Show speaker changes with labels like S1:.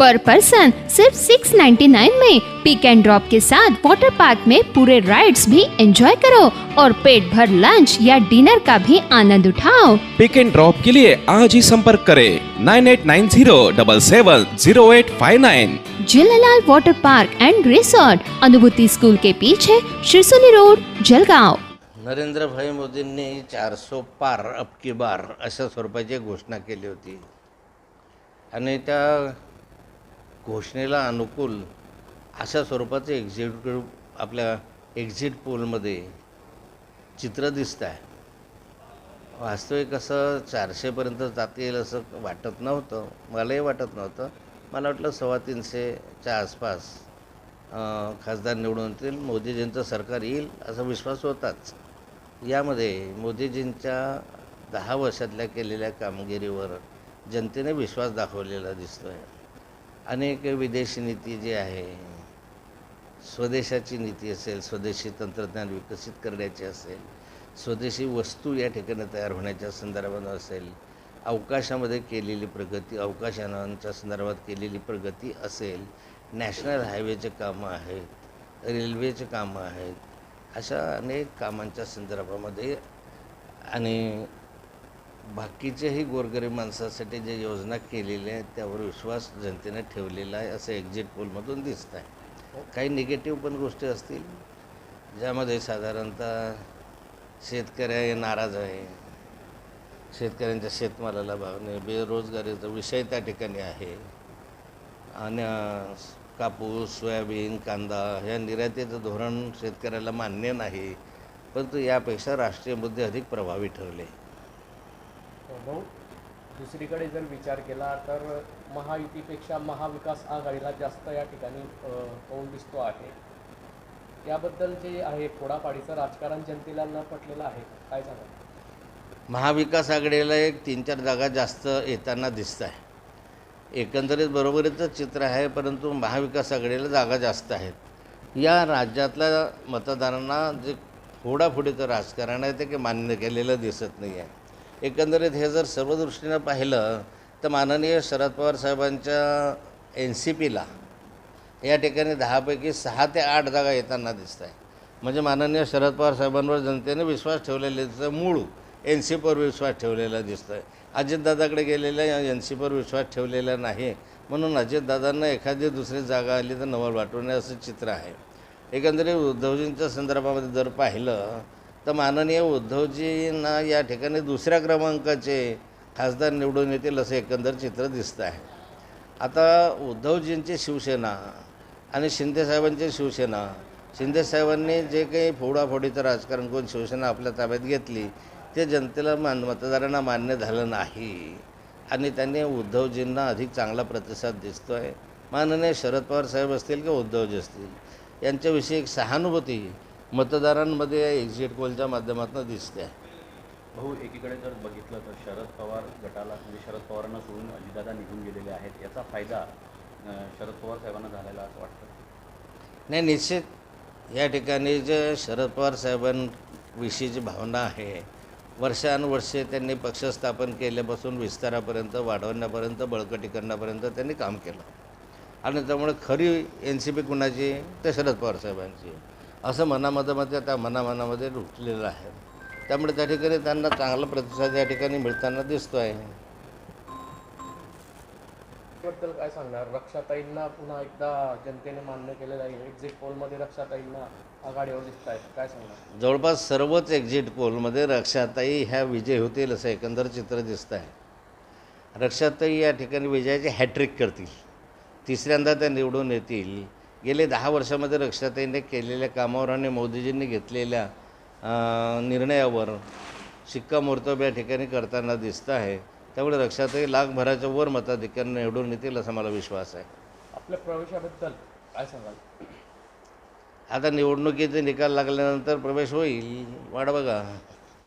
S1: पर person सिर्फ़ 699 में पिक and drop के साथ वाटर पार्क में पूरे राइड्स भी एंजॉय करो और पेट भर लंच या डिनर का भी आनंद उठाओ।
S2: पिक एंड ड्रॉप के लिए आज ही संपर्क करें nine eight nine zero double seven zero eight five nine
S1: Jhulelal water park and resort Anubhuti school के पीछे शिरसोली रोड जलगांव।
S3: नरेंद्रभाई मोदींनी चारसो पार अब की बार अशा स्वरूपाची घोषणा केली होती. आणि त्या घोषणेला अनुकूल अशा स्वरूपाचं एक्झिक्युटिव्ह आपल्या एक्झिट पोलमध्ये चित्र दिसत आहे. वास्तविक असं चारशेपर्यंत जाता येईल असं वाटत नव्हतं. मलाही वाटत नव्हतं. मला वाटलं सव्वा तीनशेच्या आसपास खासदार निवडून येतील. मोदीजींचं सरकार येईल असा विश्वास होताच. यामध्ये मोदीजींच्या दहा वर्षातल्या केलेल्या कामगिरीवर जनतेने विश्वास दाखवलेला दिसतो आहे अनेक विदेशी नीती जी आहे स्वदेशाची नीती असेल स्वदेशी तंत्रज्ञान विकसित करण्याची असेल स्वदेशी वस्तू या ठिकाणी तयार होण्याच्या संदर्भात असेल अवकाशामध्ये केलेली प्रगती अवकाशांच्या संदर्भात केलेली प्रगती असेल नॅशनल हायवेचे कामं आहेत रेल्वेचे कामं आहेत अशा अनेक कामांच्या संदर्भामध्ये आणि बाकीचेही गोरगरीब माणसासाठी जे योजना केलेल्या आहेत त्यावर विश्वास जनतेने ठेवलेला आहे असं एक्झिट पोलमधून दिसत आहे. काही निगेटिव्ह पण गोष्टी असतील ज्यामध्ये साधारणतः शेतकऱ्या नाराज आहे शेतकऱ्यांच्या शेतमालाला भाव नाही बेरोजगारीचा विषय त्या ठिकाणी आहे. आणि कापूस सोयाबीन कांदा ह्या निर्यातीचं धोरण शेतकऱ्याला मान्य नाही परंतु यापेक्षा राष्ट्रीय मुद्दे अधिक प्रभावी ठरले.
S4: भाऊ दुसरीकडे जर विचार केला तर महायुतीपेक्षा महाविकास आघाडीला जास्त या ठिकाणी कौल दिसतो आहे. याबद्दल जे आहे फोडापाडीचं राजकारण जनतेला न पटलेलं आहे. काय सांगा
S3: महाविकास आघाडीला एक तीन चार जागा जास्त येताना दिसत आहे. एकंदरीत बरोबरीचंच चित्र आहे परंतु महाविकास आघाडीला जागा जास्त आहेत. या राज्यातल्या मतदारांना जे फोडाफोडीचं राजकारण आहे ते काही मान्य केलेलं दिसत नाही आहे एकंदरीत हे जर सर्व दृष्टीनं पाहिलं तर माननीय शरद पवार साहेबांच्या एन सी पीला या ठिकाणी दहापैकी सहा ते आठ जागा येताना दिसत आहे म्हणजे माननीय शरद पवार साहेबांवर जनतेने विश्वास ठेवलेल्याचं मूळ एन सी पीवर विश्वास ठेवलेला दिसतो आहे अजितदादाकडे गेलेल्या एन सी पीवर विश्वास ठेवलेला नाही. म्हणून अजितदादांना एखादी दुसरी जागा आली तर नवल वाटवणे असं चित्र आहे. एकंदरीत उद्धवजींच्या संदर्भामध्ये जर पाहिलं तर माननीय उद्धवजींना या ठिकाणी दुसऱ्या क्रमांकाचे खासदार निवडून येतील असं एकंदर चित्र दिसतं आहे. आता उद्धवजींची शिवसेना आणि शिंदेसाहेबांची शिवसेना शिंदेसाहेबांनी जे काही फोडाफोडीचं राजकारण करून शिवसेना आपल्या ताब्यात घेतली ते जनतेला मान मतदारांना मान्य झालं नाही आणि त्यांनी उद्धवजींना अधिक चांगला प्रतिसाद दिसतो आहे माननीय शरद पवार साहेब असतील किंवा उद्धवजी असतील यांच्याविषयी एक सहानुभूती मतदारांमध्ये या एक्झिट पोलच्या माध्यमातून दिसते आहे
S5: भाऊ एकीकडे जर बघितलं तर शरद पवार गटाला म्हणजे शरद पवारांना सोडून अजितदादा निघून गेलेले आहेत. याचा फायदा शरद पवार साहेबांना झालेला असं वाटतं?
S3: नाही निश्चित. या ठिकाणी जे शरद पवार साहेबांविषयीची भावना आहे वर्षानुवर्षे त्यांनी पक्ष स्थापन केल्यापासून विस्तारापर्यंत वाढवण्यापर्यंत बळकटी करण्यापर्यंत त्यांनी काम केलं. आणि त्यामुळे खरी एन सी पी कुणाची? ते शरद पवार साहेबांची. असं मनामध्ये मध्ये त्या मनामनामध्ये रुटलेलं आहे. त्यामुळे त्या ठिकाणी त्यांना चांगला प्रतिसाद या ठिकाणी मिळताना दिसतो आहे
S4: बद्दल काय सांगणार? रक्षाताईंना पुन्हा एकदा जनतेने मान्य केलेलं आहे. एक्झिट पोलमध्ये रक्षाताईंना आघाडीवर दिसत आहेत काय सांगणार?
S3: जवळपास सर्वच एक्झिट पोलमध्ये रक्षाताई ह्या विजय होतील असं एकंदर चित्र दिसतं आहे रक्षाताई या ठिकाणी विजयाची हॅट्रिक करतील. तिसऱ्यांदा त्या निवडून येतील. गेले दहा वर्षामध्ये रक्षाताईने केलेल्या कामावर आणि मोदीजींनी घेतलेल्या निर्णयावर शिक्कामोर्तब या ठिकाणी करताना दिसतं आहे. त्यामुळे रक्षाताई लाखभराच्या वर मताधिक्याने निवडून येतील असा मला विश्वास आहे.
S4: आपल्या प्रवेशाबद्दल काय सांगाल?
S3: आता निवडणुकीचे निकाल लागल्यानंतर प्रवेश होईल वाढ बघा.